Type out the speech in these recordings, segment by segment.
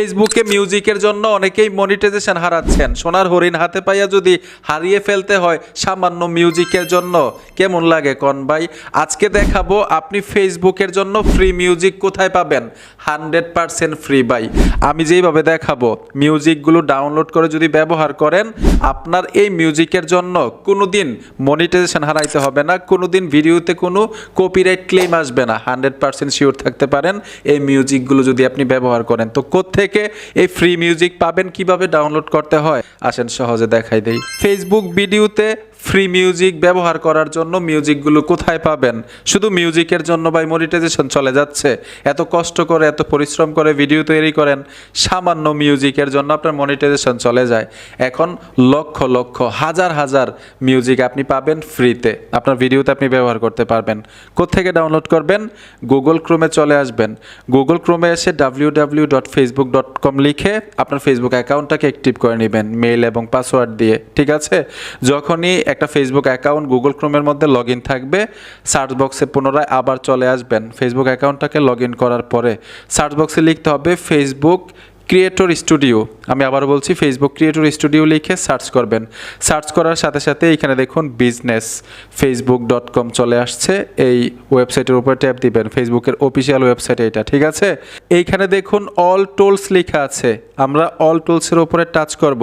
ফেসবুকে মিউজিকের জন্য অনেকেই মনিটাইজেশন হারাচ্ছেন। সোনার হরিণ হাতে পাইয়া যদি হারিয়ে ফেলতে হয় সামান্য মিউজিকের জন্য, কেমন লাগে কন ভাই? আজকে দেখাবো আপনি ফেসবুকের জন্য ফ্রি মিউজিক কোথায় পাবেন। হান্ড্রেড পারসেন্ট ফ্রি ভাই। আমি যেইভাবে দেখাবো মিউজিকগুলো ডাউনলোড করে যদি ব্যবহার করেন, আপনার এই মিউজিকের জন্য কোনো দিন মনিটাইজেশন হারাইতে হবে না কোনো দিন ভিডিওতে কোনো কপিরাইট ক্লেম আসবে না। হান্ড্রেড পারসেন্ট শিওর থাকতে পারেন, এই মিউজিকগুলো যদি আপনি ব্যবহার করেন। তো থেকে এই ফ্রি মিউজিক পাবেন কীভাবে ডাউনলোড করতে হয়? আসেন সহজে দেখাই দেই। ফেসবুক ভিডিওতে ফ্রি মিউজিক ব্যবহার করার জন্য মিউজিকগুলো কোথায় পাবেন? শুধু মিউজিকের জন্য ভাই মনিটাইজেশন চলে যাচ্ছে? এত কষ্ট করে, এত পরিশ্রম করে ভিডিও তৈরি করেন, সামান্য মিউজিকের জন্য আপনার মনিটাইজেশন চলে যায়। এখন লক্ষ লক্ষ, হাজার হাজার মিউজিক আপনি পাবেন ফ্রিতে আপনার ভিডিওতে আপনি ব্যবহার করতে পারবেন। কোত্থেকে ডাউনলোড করবেন? গুগল ক্রোমে চলে আসবেন। গুগল ক্রোমে এসে W W dot Facebook dot com লিখে আপনার ফেসবুক অ্যাকাউন্টটাকে অ্যাক্টিভ করে নেবেন মেইল এবং পাসওয়ার্ড দিয়ে। ঠিক আছে? যখনই একটা ফেসবুক অ্যাকাউন্ট গুগল ক্রোমের মধ্যে লগ থাকবে। সার্চ বক্সে পুনরায় আবার চলে আসবেন। ফেসবুক অ্যাকাউন্টটাকে লগ করার পরে সার্চ বক্সে লিখতে হবে ফেসবুক ক্রিয়েটর স্টুডিও আমি আবার বলছি ফেসবুক ক্রিয়েটর স্টুডিও লিখে সার্চ করবেন। সার্চ করার সাথে সাথে এখানে দেখুন বিজনেস ফেসবুক ডট কম চলে আসছে। এই ওয়েবসাইটের উপরে ট্যাপ দিবেন। ফেসবুকের অফিসিয়াল ওয়েবসাইট এটা, ঠিক আছে? এইখানে দেখুন অল টুলস লেখা আছে। আমরা অল টুলসের উপরে টাচ করব।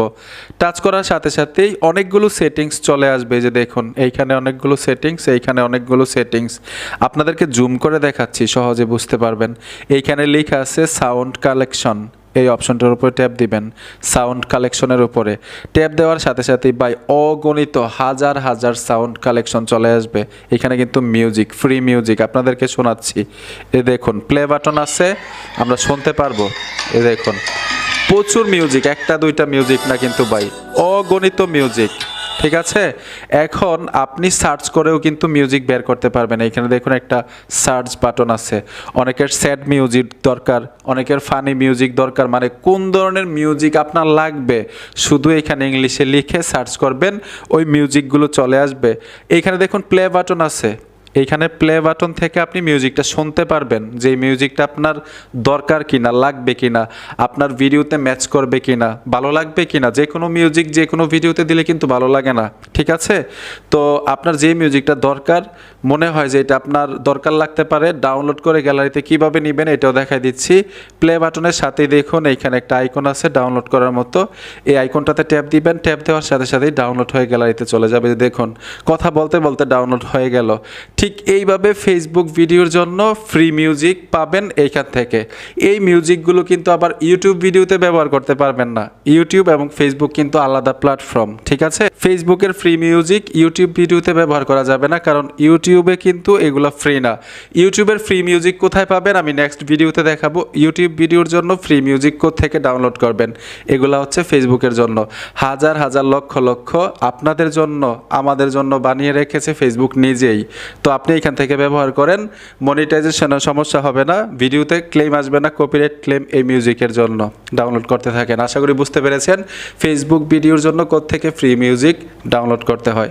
টাচ করার সাথে সাথেই অনেকগুলো সেটিংস চলে আসবে। যে দেখুন, এইখানে অনেকগুলো সেটিংস এইখানে অনেকগুলো সেটিংস আপনাদেরকে জুম করে দেখাচ্ছি, সহজে বুঝতে পারবেন। এইখানে লেখা আছে সাউন্ড কালেকশন এই অপশনটার উপরে ট্যাপ দিবেন, সাউন্ড কালেকশনের উপরে। ট্যাপ দেওয়ার সাথে সাথে বাই অগণিত হাজার হাজার সাউন্ড কালেকশন চলে আসবে। এখানে কিন্তু মিউজিক, ফ্রি মিউজিক আপনাদেরকে শোনাচ্ছি। এ দেখুন, প্লে বাটন আছে, আমরা শুনতে পারব। এ দেখুন, প্রচুর মিউজিক, একটা দুইটা মিউজিক না কিন্তু বাই, অগণিত মিউজিক। ঠিক আছে? এখন আপনি সার্চ করেও কিন্তু মিউজিক বের করতে পারবেন। এখানে দেখুন একটা সার্চ বাটন আছে। অনেকের স্যাড মিউজিক দরকার, অনেকের ফানি মিউজিক দরকার। মানে কোন ধরনের মিউজিক আপনার লাগবে? শুধু এখানে ইংলিশে লিখে সার্চ করবেন, ওই মিউজিকগুলো চলে আসবে। এখানে দেখুন প্লে বাটন আছে। এইখানে প্লে বাটন থেকে আপনি মিউজিকটা শুনতে পারবেন যে মিউজিকটা আপনার দরকার কিনা, লাগবে কিনা, আপনার ভিডিওতে ম্যাচ করবে কিনা, ভালো লাগবে কিনা, যে কোনো মিউজিক যে কোনো ভিডিওতে দিলে কিন্তু ভালো লাগে না, ঠিক আছে? তো আপনার যে মিউজিকটা দরকার, মনে হয় যে এটা আপনার দরকার লাগতে পারে ডাউনলোড করে গ্যালারিতে কীভাবে নেবেন এটাও দেখাই দিচ্ছি। প্লে বাটনের সাথেই দেখুন, এইখানে একটা আইকন আছে ডাউনলোড করার মতো। এই আইকনটাতে ট্যাপ দিবেন ট্যাপ দেওয়ার সাথে সাথেই ডাউনলোড হয়ে গ্যালারিতে চলে যাবে, দেখুন। কথা বলতে বলতে ডাউনলোড হয়ে গেল। ঠিক এইভাবে ফেসবুক ভিডিওর জন্য ফ্রি মিউজিক পাবেন এইখান থেকে। এই মিউজিকগুলো কিন্তু আবার ইউটিউব ভিডিওতে ব্যবহার করতে পারবেন না। ইউটিউব এবং ফেসবুক কিন্তু আলাদা প্ল্যাটফর্ম ঠিক আছে? ফেসবুকের ফ্রি মিউজিক ইউটিউব ভিডিওতে ব্যবহার করা যাবে না, কারণ ইউটিউবে কিন্তু এগুলো ফ্রি না। ইউটিউবের ফ্রি মিউজিক কোথায় পাবেন? আমি নেক্সট ভিডিওতে দেখাবো। ইউটিউব ভিডিওর জন্য ফ্রি মিউজিক থেকে ডাউনলোড করবেন? এগুলো হচ্ছে ফেসবুকের জন্য। হাজার হাজার লক্ষ লক্ষ আপনাদের জন্য, আমাদের জন্য বানিয়ে রেখেছে ফেসবুক নিজেই। তো আপনি এখান থেকে ব্যবহার করেন মনিটাইজেশনের সমস্যা হবে না, ভিডিওতে ক্লেম আসবে না কপিরাইট ক্লেম এই মিউজিকের জন্য। ডাউনলোড করতে থাকেন। আশা করি বুঝতে পেরেছেন ফেসবুক ভিডিওর জন্য থেকে ফ্রি মিউজিক ডাউনলোড করতে হয়।